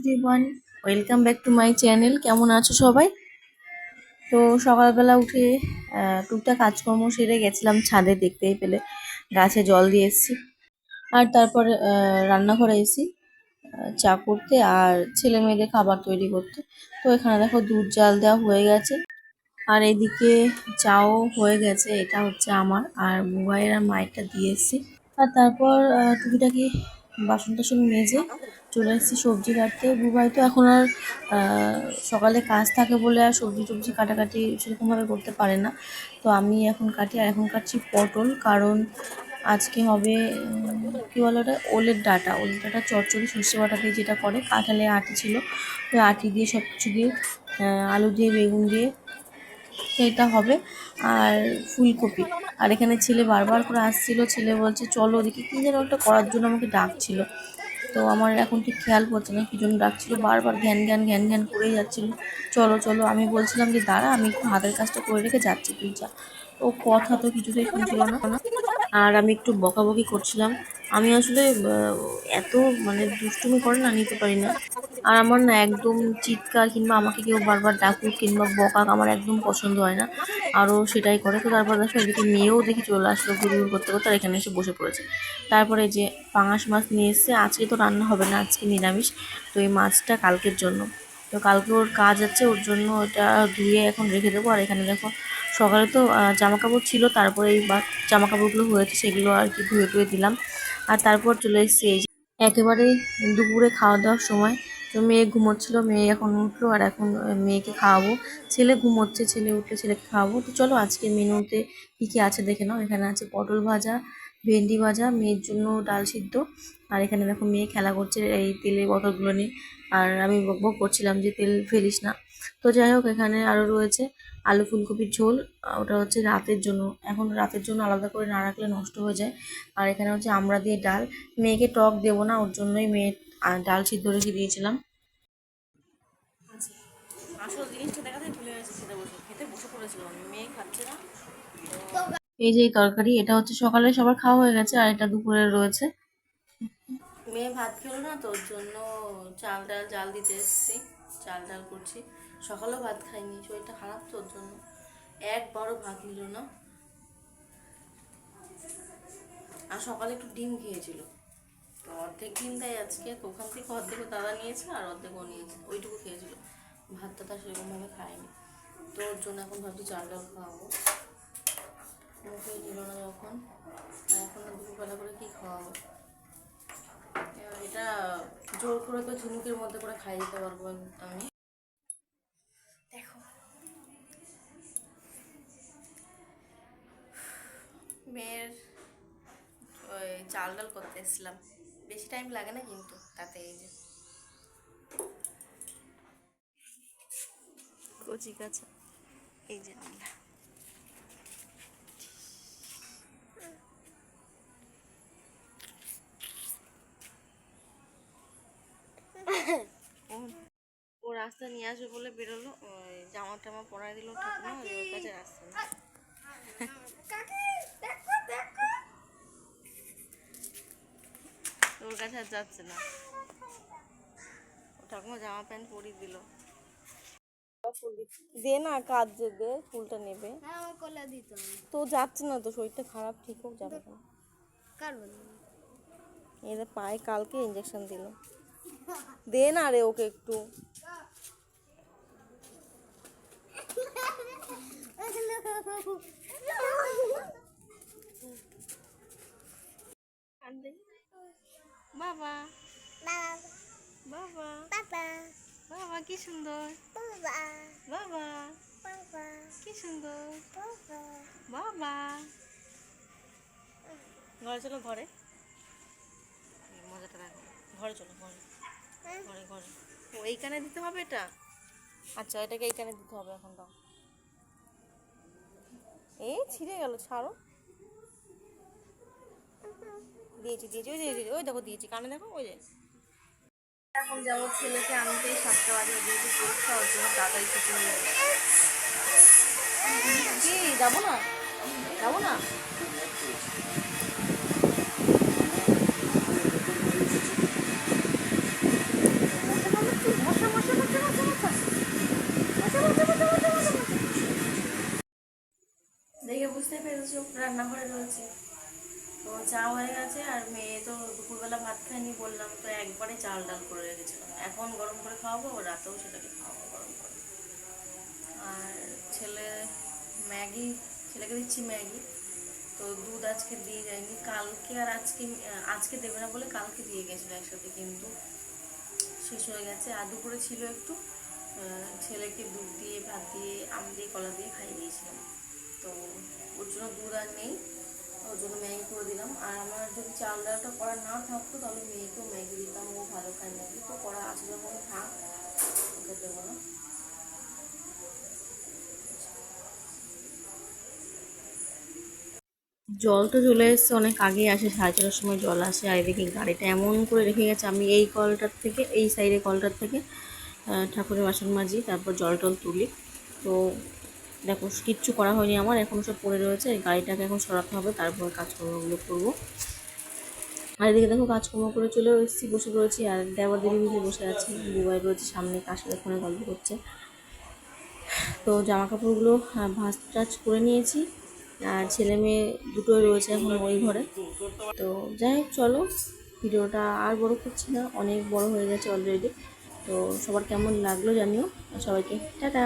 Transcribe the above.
Everyone welcome back to my channel কেমন আছো সবাই? তো সকালবেলা উঠে টুকটাক কাজকর্ম সেরে গেছিলাম ছাদে দেখতেই পেলে। গাছে জল দিয়ে এসেছি। আর তারপরে রান্নাঘরে এসেছি। চা করতে আর ছেলে মেয়েদের খাবার তৈরি করতে। তো এখানে দেখো দুধ জাল দেওয়া হয়ে গেছে। আর এদিকে চাও হয়ে গেছে, এটা হচ্ছে আমার। আর মোবাইল আর মায়েরটা দিয়ে এসেছি। আর তারপর টুকিটাকি বাসন টাসন মেজে চলে এসেছি সবজি কাটতে। বুবাই তো এখন আর সকালে কাজ থাকে বলে আর সবজি টবজি কাটাকাটি সেরকমভাবে করতে পারে না। তো আমি এখন কাটি আর এখন কাটছি পটল, কারণ আজকে হবে কি বলো ওটা? ওলের ডাটা। ওলের ডাটা, চচ্চড়ি, সর্ষে বাটা দিয়ে যেটা করে, কাঁঠালে আটি ছিল। ওই আটি দিয়ে সব কিছু দিয়ে আলু দিয়ে, বেগুন দিয়ে এটা হবে। আর ফুলকপি। আর এখানে ছেলে বারবার করে আসছিল। ছেলে বলছে, চলো ওদিকে কী যেন একটা করার জন্য আমাকে ডাকছিল। তো আমার এখন ঠিক খেয়াল পড়ছে না কি জন্য ডাকছিল, বারবার ঘ্যান ঘ্যান ঘ্যান ঘ্যান করেই যাচ্ছিল। চলো চলো, আমি বলছিলাম যে দাঁড়া, আমি একটু হাতের কাজটা করে রেখে যাচ্ছি, তুই যা। ও কথা তো কিছুতেই শুনছিল না। আর আমি একটু বকাবকি করছিলাম। আমি আসলে এত মানে দুষ্টুমি করে না নিতে পারি না। আর আমার না একদম চিৎকার কিংবা আমাকে কেউ বারবার ডাকুক কিংবা বকাক আমার একদম পছন্দ হয় না। আরও সেটাই করে। তো তারপর দেখো এদিকে মেয়েও দেখি চলে আসলো ঘুর ঘুর করতে করতে আর এখানে এসে বসে পড়েছে। তারপরে যে পাঙাশ মাছ নিয়ে এসছে, আজকে তো রান্না হবে না, আজকে নিরামিষ। তো এই মাছটা কালকের জন্য। তো কালকে ওর কাজ আছে, ওর জন্য ওটা ধুয়ে এখন রেখে দেবো। আর এখানে দেখো সকালে তো জামা কাপড় ছিল, তারপরে এই জামা কাপড়গুলো হয়েছে, সেগুলো আর কি ধুয়ে টুয়ে দিলাম। আর তারপর চলে এসেছি এই একেবারে দুপুরে খাওয়া দাওয়ার সময়। তো মেয়ে ঘুমোচ্ছিল, মেয়ে এখন উঠল আর এখন মেয়েকে খাওয়াবো। ছেলে ঘুমোচ্ছে, ছেলে উঠলে ছেলেকে খাওয়াবো। তো চলো আজকে মেনুতে কী কী আছে দেখে নাও। এখানে আছে পটল ভাজা, ভেন্ডি ভাজা, মেয়ের জন্য ডাল সিদ্ধ। আর এখানে দেখো মেয়ে খেলা করছে এই তেলের বোতলগুলো নিয়ে। আর আমি বক বক করছিলাম যে তেল ফেলিস না। তো যাই হোক, এখানে আরও রয়েছে আলু ফুলকপির ঝোল। ওটা হচ্ছে রাতের জন্য। এখন রাতের জন্য আলাদা করে না রাখলে নষ্ট হয়ে যায়। আর এখানে হচ্ছে আমরা দিয়ে ডাল। মেয়েকে টক দেবো না, ওর জন্যই মেয়ে আহ, ডাল সিদ্ধ রেখে দিয়েছিলাম। আসল জিনিসটা দেখাতে ভুলে গেছি খেতে বসে। খেতে বসে পড়েছিলাম আমি মেয়ে খাচ্ছে না। এই যে তরকারি এটা হচ্ছে সকালে সবার খাওয়া হয়ে গেছে আর এটা দুপুরে রয়েছে। মেয়ে ভাত খেলো না তোর জন্য চাল ডাল জাল দিতে এসেছি চাল ডাল করছি। সকালেও ভাত খাইনি শরীরটা খারাপ তোর জন্য। একবারও ভাত নিল না। আর সকালে একটু ডিম খেয়েছিল। তো অর্ধেক ডিম দেয় আজকে, তো ওখান থেকে অর্ধেক দাদা নিয়েছে আর অর্ধেক ও নিয়েছে। ওইটুকু খেয়েছিল। ভাতটা তার সেরকমভাবে খায়নি। তো ওর জন্য এখন ভাবছি চাল ডাল খাওয়াবো। মুখে দিল না যখন, আর এখন দুপুরবেলা করে কী খাওয়াবো? এটা জোর করে তো ঝিনুকের মধ্যে করে খাই দিতে পারব আমি। দেখো। মেয়ের ওই চাল ডাল করতে এসেছিলাম। বেশি টাইম লাগে না কিন্তু তাতে এই যে। কচি কাঁচা এই যে আমরা। ও- রাস্তা নিয়ে আসবে বলে বেরোলো ওই জামা টামা পরাই দিল ঠাকুমা ওই ওর কাছে রাস্তা নেই। ওর কাছে আর যাচ্ছে না। ও ঠাকুমা জামা প্যান্ট পরিয়ে দিল। দে না কাজ যে দে ফুলটা নেবে। হ্যাঁ তো। যাচ্ছে না তো শরীরটা খারাপ ঠিক হোক যাবে না। এদের পায়ে কালকে ইঞ্জেকশন দিল। দে না রে ওকে একটু। বাবা। বাবা। বাবা। বাবা কি সুন্দর। বাবা। বাবা। কি সুন্দর। বাবা। ঘরে চলো ঘরে। মজাটা দেখো। ঘরে চলো ঘরে। ঘরে ঘরে। ও এইখানে দিতে হবে এটা? আচ্ছা এটাকে এইখানে দিতে হবে এখন দাও। এই ছিঁড়ে গেল ছাড়ো। দিয়েছি দিয়েছি ওই যে ওই দেখো দিয়েছি কানে দেখো ওই যে। এখন যাব ছেলেকে আনতে সাতটা বাজে দিয়েছি পরীক্ষা ওর জন্য তাড়াতাড়ি ছুটি হয়ে কি যাব না? যাব না? দেখে বুঝতে রয়েছে। তো চা হয়ে গেছে আর মেয়ে তো দুপুরবেলা ভাত খায়নি, বললাম তো একবারে চাল ডাল করে রেখেছিলাম। এখন গরম করে খাওয়াবো, রাতেও সেটাকে খাওয়াবো গরম করে। আর ছেলে ম্যাগি, ছেলেকে দিচ্ছি ম্যাগি, তো দুধ আজকে দিয়ে যায়নি। কালকে আর আজকে আজকে দেবে না বলে কালকে দিয়ে গেছিল একসাথে, কিন্তু শেষ হয়ে গেছে। আর দুপুরে ছিল একটু ছেলেকে দুধ দিয়ে, ভাত দিয়ে, আম দিয়ে, কলা দিয়ে খাইয়ে দিয়েছিলাম। তো ওর জন্য দুধ আর নেই। ওর জন্য ম্যাগি করে দিলাম। আর আমার যদি চাল করা না থাকতো, তাহলে মেয়েকেও ম্যাগি দিতাম, ও ভালো খায় ম্যাগি তো করা আছে যখন, থাক, ওকে দেবো না। জল তো চলে এসছে, অনেক আগেই আসে, সাড়ে ছটার সময় জল আসে, আর এদিকে গাড়িটা এমন করে রেখে গেছে, আমি এই কলটার থেকে, এই সাইডে কলটার থেকে ঠাকুরের বাসন মাজি, তারপর জল টল তুলি। তো দেখো, কিচ্ছু করা হয়নি আমার, এখন সব পড়ে রয়েছে গাড়িটাকে এখন সরাতে হবে, তারপর কাজকর্মগুলো করব। আর এদিকে দেখো, কাজকর্ম করে চলে এসেছি, বসে রয়েছি আর দেওয়ার দিদি মিলে বসে আছে বুবাই রয়েছে, সামনে কার সাথে ফোনে গল্প করছে। তো জামা কাপড়গুলো ভাঁজ টাজ করে নিয়েছি, আর ছেলে মেয়ে দুটোই রয়েছে এখন ওই ঘরে। তো যাই হোক, চলো, ভিডিওটা আর বড় করছি না, অনেক বড় হয়ে গেছে অলরেডি তো সবার কেমন লাগল জানিও সবাইকে, টাটা!